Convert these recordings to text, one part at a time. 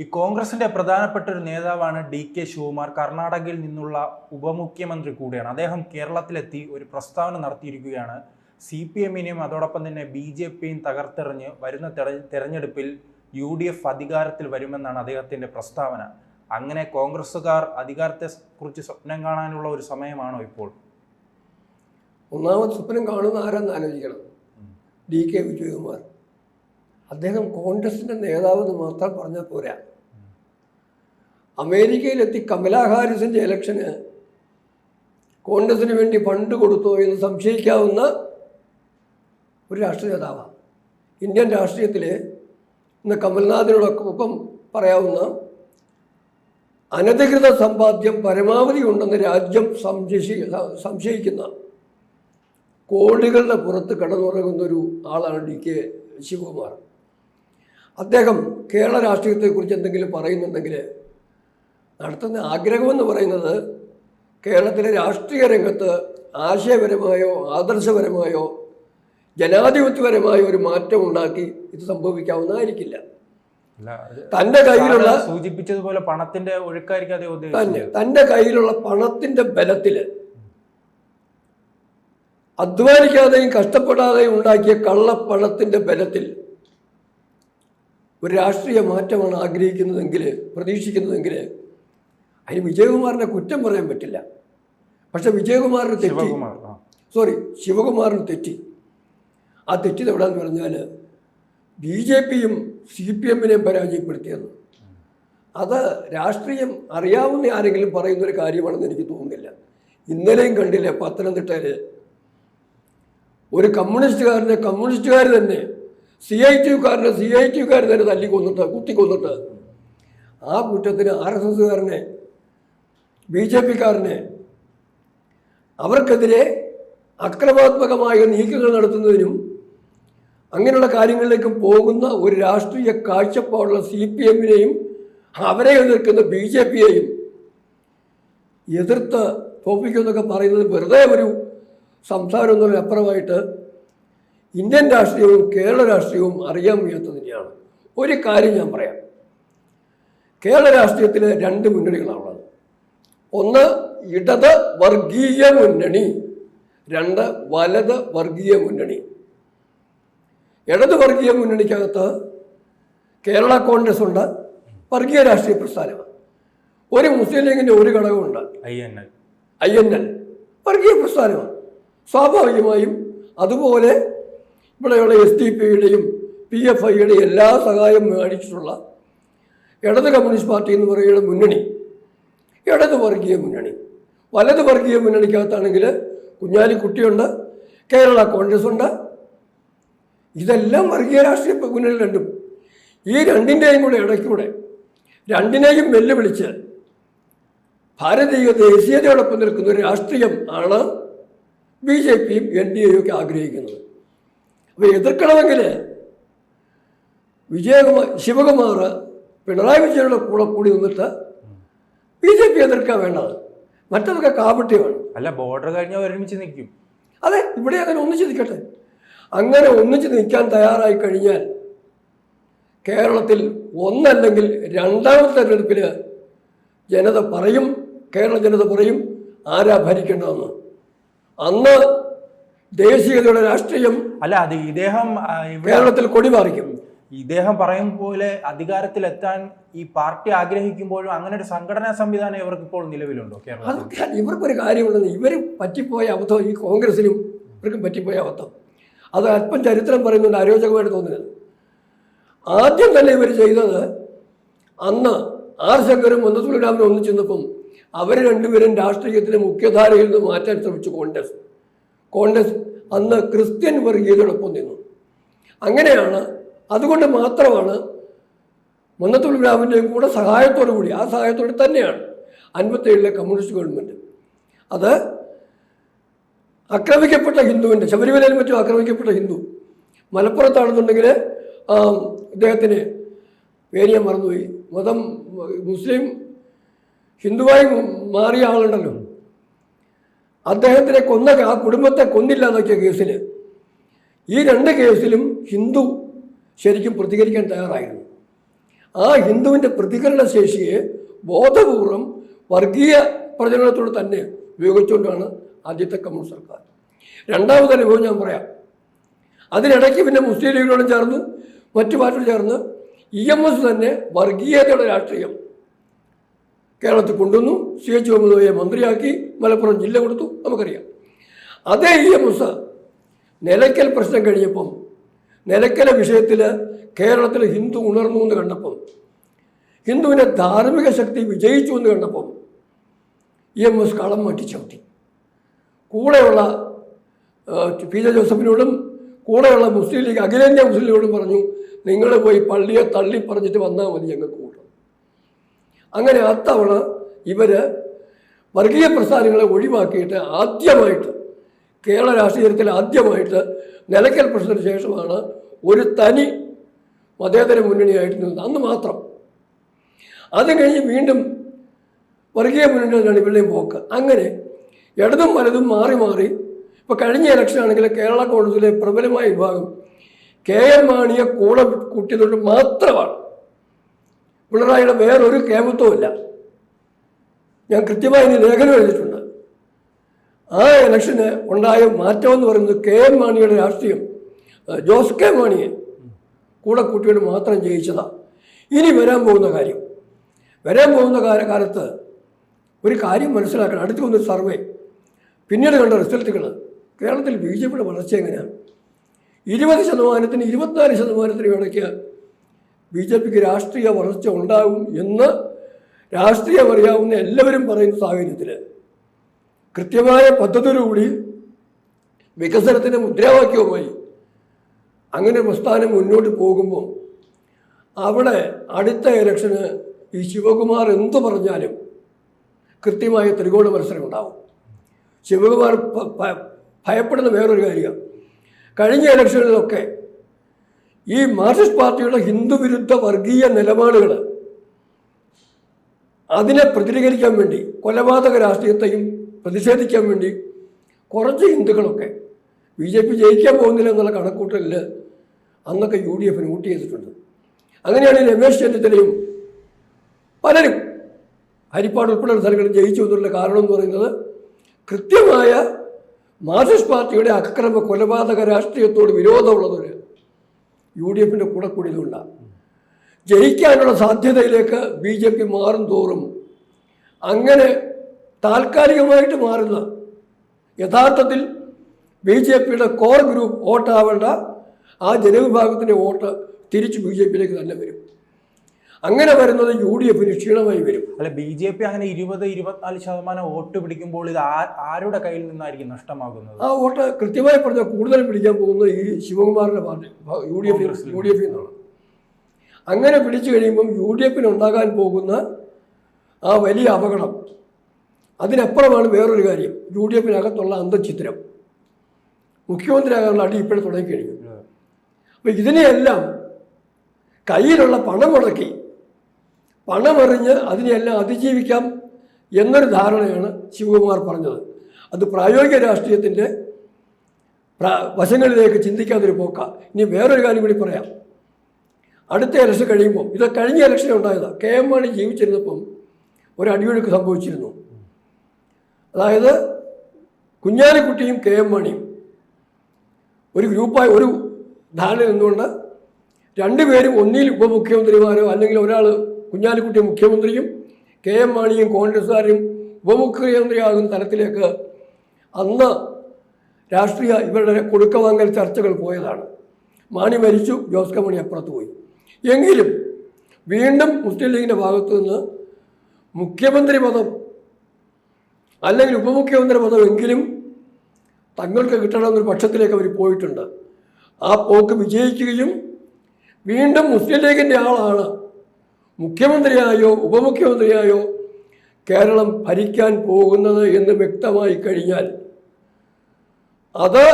ഈ കോൺഗ്രസിന്റെ പ്രധാനപ്പെട്ട ഒരു നേതാവാണ് ഡി കെ ശിവകുമാർ കർണാടകയിൽ നിന്നുള്ള ഉപമുഖ്യമന്ത്രി കൂടിയാണ്. അദ്ദേഹം കേരളത്തിലെത്തി ഒരു പ്രസ്താവന നടത്തിയിരിക്കുകയാണ്. സി പി എമ്മിനെയും അതോടൊപ്പം തന്നെ ബി ജെ പിയും തകർത്തെറിഞ്ഞ് വരുന്ന തെര- തെരഞ്ഞെടുപ്പിൽ യു ഡി എഫ് അധികാരത്തിൽ വരുമെന്നാണ് അദ്ദേഹത്തിന്റെ പ്രസ്താവന. അങ്ങനെ കോൺഗ്രസ്സുകാർ അധികാരത്തെ കുറിച്ച് സ്വപ്നം കാണാനുള്ള ഒരു സമയമാണോ ഇപ്പോൾ? ഒന്നാമത് സ്വപ്നം കാണുന്ന ആരാന്ന് ആലോചിക്കണം. D K Vijayakumar. അദ്ദേഹം കോൺഗ്രസിന്റെ നേതാവെന്ന് മാത്രം പറഞ്ഞാൽ പോരാ. അമേരിക്കയിലെത്തി കമലാ ഹാരിസിന്റെ ഇലക്ഷന് കോൺഗ്രസിന് വേണ്ടി ഫണ്ട് കൊടുത്തോ എന്ന് സംശയിക്കാവുന്ന ഒരു രാഷ്ട്രീയ നേതാവാണ് ഇന്ത്യൻ രാഷ്ട്രീയത്തിൽ ഇന്ന് കമൽനാഥിനോടൊപ്പം പറയാവുന്ന അനധികൃത സമ്പാദ്യം പരമാവധി ഉണ്ടെന്ന് രാജ്യം സംശയി സംശയിക്കുന്ന കോടികളുടെ പുറത്ത് കടന്നുറങ്ങുന്ന ഒരു ആളാണ് ഡി കെ ശിവകുമാർ. അദ്ദേഹം കേരള രാഷ്ട്രീയത്തെക്കുറിച്ച് എന്തെങ്കിലും പറയുന്നുണ്ടെങ്കിൽ നടത്തുന്ന ആഗ്രഹമെന്ന് പറയുന്നത് കേരളത്തിലെ രാഷ്ട്രീയ രംഗത്ത് ആശയപരമായോ ആദർശപരമായോ ജനാധിപത്യപരമായ ഒരു മാറ്റം ഉണ്ടാക്കി ഇത് സംഭവിക്കാവുന്നതായിരിക്കില്ല. തന്റെ കയ്യിലുള്ള സൂചിപ്പിച്ചതുപോലെ പണത്തിന്റെ ഒഴുക്കായിരിക്കും തന്റെ തന്നെ തന്റെ കയ്യിലുള്ള പണത്തിന്റെ ബലത്തിൽ അധ്വാനിക്കാതെയും കഷ്ടപ്പെടാതെയും ഉണ്ടാക്കിയ കള്ളപ്പണത്തിന്റെ ബലത്തിൽ ഒരു രാഷ്ട്രീയ മാറ്റമാണ് ആഗ്രഹിക്കുന്നതെങ്കിൽ പ്രതീക്ഷിക്കുന്നതെങ്കിൽ അതിന് വിജയകുമാറിനെ കുറ്റം പറയാൻ പറ്റില്ല. പക്ഷെ വിജയകുമാറിന് തെറ്റി. സോറി ശിവകുമാറിന് തെറ്റി. ആ തെറ്റിത് എവിടെയെന്ന് പറഞ്ഞാൽ ബി ജെ പിയും സി പി എമ്മിനെയും പരാജയപ്പെടുത്തിയത് അത് രാഷ്ട്രീയം അറിയാവുന്ന ആരെങ്കിലും പറയുന്നൊരു കാര്യമാണെന്ന് എനിക്ക് തോന്നുന്നില്ല. ഇന്നലെയും കണ്ടില്ലേ പത്തനംതിട്ടയിൽ ഒരു കമ്മ്യൂണിസ്റ്റുകാരനെ കമ്മ്യൂണിസ്റ്റുകാർ തന്നെ സി ഐ ടി യുക്കാരനെ സി ഐ ടി യുക്കാർ തന്നെ തല്ലിക്കൊന്നിട്ട് കുത്തിക്കൊന്നിട്ട് ആ കുറ്റത്തിന് ആർ എസ് എസ്സുകാരനെ ബി ജെ പിക്കാരനെ അവർക്കെതിരെ അക്രമാത്മകമായ നീക്കങ്ങൾ നടത്തുന്നതിനും അങ്ങനെയുള്ള കാര്യങ്ങളിലേക്കും പോകുന്ന ഒരു രാഷ്ട്രീയ കാഴ്ചപ്പാടുള്ള സി പി എമ്മിനെയും അവരെ എതിർക്കുന്ന ബി ജെ പിയെയും എതിർത്ത് തോപ്പിക്കുമെന്നൊക്കെ പറയുന്നത് വെറുതെ ഒരു സംസാരം എന്നതിനപ്പുറമായിട്ട് ഇന്ത്യൻ രാഷ്ട്രീയവും കേരള രാഷ്ട്രീയവും അറിയാൻ വയ്യാത്തത് തന്നെയാണ് ഒരു കാര്യം ഞാൻ പറയാം. കേരള രാഷ്ട്രീയത്തിലെ രണ്ട് മുന്നണികളാണുള്ളത്. ഒന്ന് ഇടത് വർഗീയ മുന്നണി രണ്ട് വലത് വർഗീയ മുന്നണി. ഇടത് വർഗീയ മുന്നണിക്കകത്ത് കേരള കോൺഗ്രസ് ഉണ്ട് വർഗീയ രാഷ്ട്രീയ പ്രസ്ഥാനം ഒരു മുസ്ലിം ലീഗിന്റെ ഒരു ഘടകമുണ്ട്. I N L. I N L. വർഗീയ പ്രസ്ഥാനമാണ്. സ്വാഭാവികമായും അതുപോലെ ഇവിടെയുള്ള എസ് ഡി പിയുടെയും പി എഫ് ഐയുടെയും എല്ലാ സഹായം മേടിച്ചിട്ടുള്ള ഇടത് കമ്മ്യൂണിസ്റ്റ് പാർട്ടി എന്ന് പറയുന്ന മുന്നണി ഇടത് വർഗീയ മുന്നണി. വലത് വർഗീയ മുന്നണിക്കകത്താണെങ്കിൽ കുഞ്ഞാലിക്കുട്ടിയുണ്ട് കേരള കോൺഗ്രസ് ഉണ്ട്. ഇതെല്ലാം വർഗീയ രാഷ്ട്രീയ മുന്നണി രണ്ടും. ഈ രണ്ടിന്റെയും കൂടെ ഇടയ്ക്കൂടെ രണ്ടിനെയും വെല്ലുവിളിച്ച് ഭാരതീയ ദേശീയതയോടൊപ്പം നിൽക്കുന്ന ഒരു രാഷ്ട്രീയം ആണ് ബി ജെ പിയും എൻ ഡി എയും ഒക്കെ ആഗ്രഹിക്കുന്നത്. അപ്പോൾ എതിർക്കണമെങ്കിൽ വിജയകുമാർ ശിവകുമാർ പിണറായി വിജയനോട് കൂടെ കൂടി നിന്നിട്ട് ബി ജെ പി എതിർക്കാൻ വേണ്ടത്. മറ്റതൊക്കെ കാപട്യമാണ്. അല്ല ബോർഡർ കഴിഞ്ഞാൽ ഒരുമിച്ച് നിൽക്കും. അതെ ഇവിടെ അങ്ങനെ ഒന്നിച്ച് നിൽക്കട്ടെ. അങ്ങനെ ഒന്നിച്ച് നിൽക്കാൻ തയ്യാറായി കഴിഞ്ഞാൽ കേരളത്തിൽ ഒന്നല്ലെങ്കിൽ രണ്ടാമത്തെ തെരഞ്ഞെടുപ്പിൽ ജനത പറയും കേരള ജനത പറയും ആരാ ഭരിക്കേണ്ടതെന്ന്. അന്ന് ദേശീയതയുടെ രാഷ്ട്രീയം അല്ല അത് ഇദ്ദേഹം കേരളത്തിൽ കൊടി കൊടിമാറിക്കും ഇദ്ദേഹം പറയും പോലെ അധികാരത്തിലെത്താൻ ഈ പാർട്ടി ആഗ്രഹിക്കുമ്പോഴും അങ്ങനെ ഒരു സംഘടനാ സംവിധാനം ഇവർക്ക് ഇപ്പോൾ നിലവിലുണ്ടോ കേരളം ഇവർക്ക് ഒരു കാര്യമുള്ളത്. ഇവർ പറ്റിപ്പോയ അബദ്ധം ഈ കോൺഗ്രസിനും ഇവർക്കും പറ്റിപ്പോയ അബദ്ധം. അത് അല്പം ചരിത്രം പറയുന്നുണ്ട് അരോചകമായിട്ട് തോന്നുന്നത് ആദ്യം തന്നെ ഇവർ ചെയ്തത് അന്ന് ആർ ശങ്കരും മന്ദസുലരാമനും ഒന്നിച്ചു നിന്നപ്പം അവർ രണ്ടുപേരും രാഷ്ട്രീയത്തിലെ മുഖ്യധാരയിൽ നിന്ന് മാറ്റാൻ ശ്രമിച്ചു കോൺഗ്രസ്. കോൺഗ്രസ് അന്ന് ക്രിസ്ത്യൻ വർഗീയതയോടൊപ്പം നിന്നു. അങ്ങനെയാണ് അതുകൊണ്ട് മാത്രമാണ് മന്നത്തുലരാമന്റെയും കൂടെ സഹായത്തോടു കൂടി ആ സഹായത്തോടെ തന്നെയാണ് അൻപത്തേഴിലെ കമ്മ്യൂണിസ്റ്റ് ഗവൺമെന്റ്. അത് ആക്രമിക്കപ്പെട്ട ഹിന്ദുവിന്റെ ശബരിമലയിൽ മറ്റും ആക്രമിക്കപ്പെട്ട ഹിന്ദു മലപ്പുറത്താണെന്നുണ്ടെങ്കിൽ ഇദ്ദേഹത്തിന് പേര് മറന്നുപോയി. മതം മുസ്ലിം ഹിന്ദുവായി മാറിയ ആളുണ്ടല്ലോ. അദ്ദേഹത്തിനെ കൊന്ന ആ കുടുംബത്തെ കൊന്നില്ല എന്നൊക്കെ കേസിൽ ഈ രണ്ട് കേസിലും ഹിന്ദു ശരിക്കും പ്രതികരിക്കാൻ തയ്യാറായിരുന്നു. ആ ഹിന്ദുവിന്റെ പ്രതികരണ ശേഷിയെ ബോധപൂർവം വർഗീയ പ്രചരണത്തോട് തന്നെ ഉപയോഗിച്ചുകൊണ്ടാണ് ആദ്യത്തെ കമ്മ്യൂണിസ്റ്റ് സർക്കാർ. രണ്ടാമത്തെ അനുഭവം ഞാൻ പറയാം. അതിനിടയ്ക്ക് പിന്നെ മുസ്ലിം ലീഗിനോടും ചേർന്ന് മറ്റു പാർട്ടിയോട് ചേർന്ന് ഇ എം എസ് തന്നെ വർഗീയതയുടെ രാഷ്ട്രീയം കേരളത്തിൽ കൊണ്ടുവന്നു. സി എച്ച് മുഹമ്മദ് മന്ത്രിയാക്കി മലപ്പുറം ജില്ല കൊടുത്തു. നമുക്കറിയാം. അതേ ഇ എം എസ് നിലയ്ക്കൽ പ്രശ്നം കഴിഞ്ഞപ്പം നിലയ്ക്കലെ വിഷയത്തിൽ കേരളത്തിൽ ഹിന്ദു ഉണർന്നു എന്ന് കണ്ടപ്പം ഹിന്ദുവിന്റെ ധാർമ്മിക ശക്തി വിജയിച്ചു എന്ന് കണ്ടപ്പം ഇ എം എസ് കളം മാറ്റിച്ചവിട്ടി കൂടെയുള്ള പി ജെ ജോസഫിനോടും കൂടെയുള്ള മുസ്ലിം ലീഗ് അഖിലേന്ത്യാ മുസ്ലിം ലീഗോടും പറഞ്ഞു നിങ്ങൾ പോയി പള്ളിയെ തള്ളി പറഞ്ഞിട്ട് വന്നാൽ മതി ഞങ്ങൾക്ക് കൂട്ടം അങ്ങനെ അത്തവണ ഇവർ വർഗീയ പ്രസ്ഥാനങ്ങളെ ഒഴിവാക്കിയിട്ട് ആദ്യമായിട്ട് കേരള രാഷ്ട്രീയത്തിൽ ആദ്യമായിട്ട് നിലയ്ക്കൽ പ്രശ്നത്തിന് ശേഷമാണ് ഒരു തനി മതേതര മുന്നണിയായിരുന്നു. അന്ന് മാത്രം. അത് കഴിഞ്ഞ് വീണ്ടും വർഗീയ മുന്നണികളാണ് ഇവരുടെയും പോക്ക്. അങ്ങനെ ഇടതും വലതും മാറി മാറി ഇപ്പോൾ കഴിഞ്ഞ ഇലക്ഷൻ ആണെങ്കിൽ കേരള കോൺഗ്രസിലെ പ്രബലമായ വിഭാഗം കെ എം മാണിയെ കൂടെ കൂട്ടിയതുകൊണ്ട് മാത്രമാണ്. പിണറായിയുടെ വേറൊരു കേമത്വമില്ല ഞാൻ കൃത്യമായി ഇനി ലേഖനം എഴുതിയിട്ടുണ്ട്. ആ ഇലക്ഷന് ഉണ്ടായ മാറ്റം എന്ന് പറയുന്നത് കെ എം മാണിയുടെ രാഷ്ട്രീയം ജോസ് കെ മാണിയെ കൂടെ കൂട്ടിയോട് മാത്രം ജയിച്ചതാണ് ഇനി വരാൻ പോകുന്ന കാര്യം. വരാൻ പോകുന്ന കാല കാലത്ത് ഒരു കാര്യം മനസ്സിലാക്കണം. അടുത്ത് വന്നൊരു സർവേ. പിന്നീട് കണ്ട റിസൾട്ടുകൾ. കേരളത്തിൽ ബി ജെ പിയുടെ വളർച്ച എങ്ങനെയാണ് ഇരുപത് ശതമാനത്തിന് ഇരുപത്തിനാല് ശതമാനത്തിന് ഇടയ്ക്ക് ബി ജെ പിക്ക് രാഷ്ട്രീയ വളർച്ച ഉണ്ടാകും എന്ന് രാഷ്ട്രീയം അറിയാവുന്ന എല്ലാവരും പറയുന്ന സാഹചര്യത്തിൽ കൃത്യമായ പദ്ധതിയോടുകൂടി വികസനത്തിന്റെ മുദ്രാവാക്യവുമായി അങ്ങനെ പ്രസ്ഥാനം മുന്നോട്ട് പോകുമ്പോൾ അവിടെ അടുത്ത ഇലക്ഷന് ഈ ശിവകുമാർ എന്തു പറഞ്ഞാലും കൃത്യമായ ത്രികോണ മത്സരം ഉണ്ടാവും. ശിവകുമാർ ഭയപ്പെടുന്ന വേറൊരു കാര്യമാണ്. കഴിഞ്ഞ ഇലക്ഷനിലൊക്കെ ഈ മാർക്സിസ്റ്റ് പാർട്ടിയുടെ ഹിന്ദുവിരുദ്ധ വർഗീയ നിലപാടുകൾ അതിനെ പ്രതികരിക്കാൻ വേണ്ടി കൊലപാതക രാഷ്ട്രീയത്തെയും പ്രതിഷേധിക്കാൻ വേണ്ടി കുറച്ച് ഹിന്ദുക്കളൊക്കെ ബി ജെ പി ജയിക്കാൻ പോകുന്നില്ല എന്നുള്ള കണക്കൂട്ടലിൽ അന്നൊക്കെ യു ഡി എഫിന് വോട്ട് ചെയ്തിട്ടുണ്ട്. അങ്ങനെയാണ് രമേശ് ചെന്നിത്തലയും പലരും ഹരിപ്പാട് ഉൾപ്പെടെയുള്ള സ്ഥലങ്ങളിൽ ജയിച്ചു എന്നുള്ള കാരണം എന്ന് പറയുന്നത് കൃത്യമായ മാർക്സിസ്റ്റ് പാർട്ടിയുടെ അക്രമ കൊലപാതക രാഷ്ട്രീയത്തോട് വിരോധമുള്ളതൊരു യു ഡി എഫിന്റെ കൂടെ കൂടിയതുകൊണ്ടാണ് ജയിക്കാനുള്ള സാധ്യതയിലേക്ക് ബി ജെ പി മാറും തോറും അങ്ങനെ താൽക്കാലികമായിട്ട് മാറുന്ന യഥാർത്ഥത്തിൽ ബി ജെ പിയുടെ കോർ ഗ്രൂപ്പ് വോട്ടാവേണ്ട ആ ജനവിഭാഗത്തിന്റെ വോട്ട് തിരിച്ച് ബി ജെ പിയിലേക്ക് തന്നെ വരും. അങ്ങനെ വരുന്നത് യു ഡി എഫിന് ക്ഷീണമായി വരും. അല്ല ബി ജെ പി അങ്ങനെ ഇരുപത് ഇരുപത്തിനാല് ശതമാനം വോട്ട് പിടിക്കുമ്പോൾ ഇത് ആരുടെ കയ്യിൽ നിന്നായിരിക്കും നഷ്ടമാകുന്നത്? ആ വോട്ട് കൃത്യമായി പറഞ്ഞാൽ കൂടുതൽ പിടിക്കാൻ പോകുന്നത് ഈ ശിവകുമാറിന്റെ party U D F U D എഫിൽ നിന്നാണ്. അങ്ങനെ പിടിച്ചു കഴിയുമ്പം യു ഡി എഫിന് ഉണ്ടാകാൻ പോകുന്ന ആ വലിയ അപകടം. അതിനപ്പുറമാണ് വേറൊരു കാര്യം. U D എഫിനകത്തുള്ള അന്തഛിദ്രം. മുഖ്യമന്ത്രിയാകാനുള്ള അടി ഇപ്പോഴും തുടങ്ങിക്കഴിഞ്ഞു. അപ്പോൾ ഇതിനെയെല്ലാം കയ്യിലുള്ള പണം മുടക്കി പണമെറിഞ്ഞ് അതിനെയെല്ലാം അതിജീവിക്കാം എന്നൊരു ധാരണയാണ് ശിവകുമാർ പറഞ്ഞത്. അത് പ്രായോഗിക രാഷ്ട്രീയത്തിന്റെ വശങ്ങളിലേക്ക് ചിന്തിക്കാതൊരു പോക്ക. ഇനി വേറൊരു കാര്യം കൂടി പറയാം. അടുത്ത ഇലക്ഷൻ കഴിയുമ്പോൾ ഇത് കഴിഞ്ഞ ഇലക്ഷൻ ഉണ്ടായതാണ് കെ എം മാണി ജീവിച്ചിരുന്നപ്പം ഒരു അടിയൊഴുക്ക് സംഭവിച്ചിരുന്നു. അതായത് കുഞ്ഞാലിക്കുട്ടിയും കെ എം മാണിയും ഒരു ഗ്രൂപ്പായി ഒരു ധാരണ നിന്നുകൊണ്ട് രണ്ടുപേരും ഒന്നിൽ ഉപമുഖ്യമന്ത്രിമാരോ അല്ലെങ്കിൽ ഒരാൾ കുഞ്ഞാലിക്കുട്ടി മുഖ്യമന്ത്രിയും കെ എം മാണിയും കോൺഗ്രസ്സുകാരും ഉപമുഖ്യമന്ത്രിയാകുന്ന തലത്തിലേക്ക് അന്ന് രാഷ്ട്രീയ ഇവരുടെ കൊടുക്കവാങ്ങൽ ചർച്ചകൾ പോയതാണ്. മാണി മരിച്ചു ജോസ് കെ മണി അപ്പുറത്ത് പോയി. എങ്കിലും വീണ്ടും മുസ്ലിം ലീഗിന്റെ ഭാഗത്തു നിന്ന് മുഖ്യമന്ത്രി പദം അല്ലെങ്കിൽ ഉപമുഖ്യമന്ത്രി പദം എങ്കിലും തങ്ങൾക്ക് കിട്ടണമെന്നൊരു പക്ഷത്തിലേക്ക് അവർ പോയിട്ടുണ്ട്. ആ പോക്ക് വിജയിക്കുകയും വീണ്ടും മുസ്ലിം ലീഗിന്റെ ആളാണ്. മുഖ്യമന്ത്രിയായോ ഉപമുഖ്യമന്ത്രിയായോ കേരളം ഭരിക്കാൻ പോകുന്നത് എന്ന് വ്യക്തമായി കഴിഞ്ഞാൽ അത്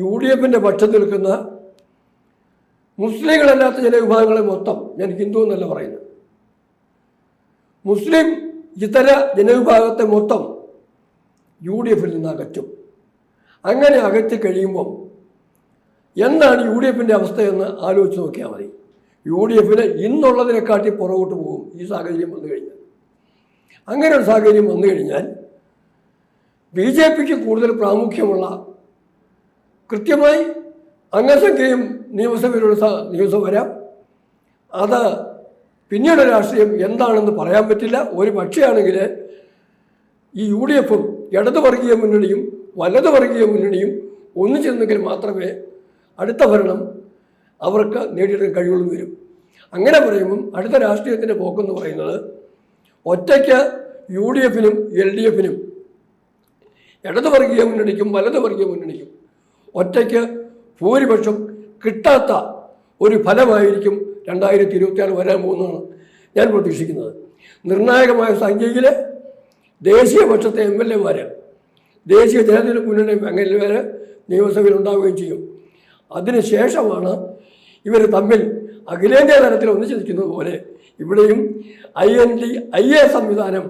യു ഡി എഫിന്റെ പക്ഷത്ത് നിൽക്കുന്ന മുസ്ലിങ്ങളല്ലാത്ത ചില വിഭാഗങ്ങളെ മൊത്തം ഞാൻ ഹിന്ദു എന്നല്ല പറയുന്നത്. മുസ്ലിം ഇതര ജനവിഭാഗത്തെ മൊത്തം യു ഡി എഫിൽ നിന്ന് അകറ്റും. അങ്ങനെ അകറ്റി കഴിയുമ്പം എന്താണ് യു ഡി എഫിന്റെ അവസ്ഥയെന്ന് ആലോചിച്ച് നോക്കിയാൽ മതി. യു ഡി എഫിന് ഇന്നുള്ളതിനെക്കാട്ടി പുറകോട്ട് പോകും ഈ സാഹചര്യം വന്നു കഴിഞ്ഞാൽ. അങ്ങനെ ഒരു സാഹചര്യം വന്നു കഴിഞ്ഞാൽ ബി ജെ പിക്ക് കൂടുതൽ പ്രാമുഖ്യമുള്ള കൃത്യമായി അംഗസംഖ്യയും നിയമസഭയിലുള്ള നിയമസഭ വരാം. അത് പിന്നീട് രാഷ്ട്രീയം എന്താണെന്ന് പറയാൻ പറ്റില്ല. ഒരു പക്ഷേ ആണെങ്കിൽ ഈ യു ഡി എഫും ഇടതുവർഗീയ മുന്നണിയും വലത് വർഗീയ മുന്നണിയും ഒന്നിച്ചിരുന്നെങ്കിൽ മാത്രമേ അടുത്ത ഭരണം അവർക്ക് നേടിയെടുക്കാൻ കഴിയുള്ളൂ വരും. അങ്ങനെ പറയുമ്പം അടുത്ത രാഷ്ട്രീയത്തിന്റെ പോക്കെന്ന് പറയുന്നത് ഒറ്റയ്ക്ക് യു ഡി എഫിനും എൽ ഡി എഫിനും ഇടതുവർഗീയ മുന്നണിക്കും വലതുവർഗീയ മുന്നണിക്കും ഒറ്റയ്ക്ക് ഭൂരിപക്ഷം കിട്ടാത്ത ഒരു ഫലമായിരിക്കും രണ്ടായിരത്തി ഇരുപത്തിയാറ് വരാൻ പോകുന്നതാണ് ഞാൻ പ്രതീക്ഷിക്കുന്നത്. നിർണായകമായ സംഖ്യയിൽ ദേശീയ പക്ഷത്തെ എം എൽ എമാർ ദേശീയ ജനതയുടെ മുന്നണി അങ്ങനെ വരെ നിയമസഭയിൽ ഉണ്ടാവുകയും ചെയ്യും. അതിനുശേഷമാണ് ഇവർ തമ്മിൽ അഖിലേന്ത്യാ തലത്തിൽ ഒന്നിച്ചു നിൽക്കുന്നത് പോലെ ഇവിടെയും I N D I A സംവിധാനം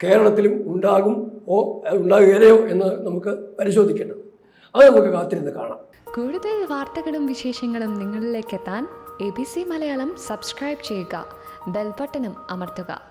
കേരളത്തിലും ഉണ്ടാകും ഓ ഉണ്ടാകുകയോ എന്ന് നമുക്ക് പരിശോധിക്കേണ്ടത്. അത് നമുക്ക് കാത്തിരുന്ന് കാണാം. കൂടുതൽ വാർത്തകളും വിശേഷങ്ങളും നിങ്ങളിലേക്ക് എത്താൻ A B C Malayalam subscribe ചെയ്യുക ബെൽബട്ടനും അമർത്തുക.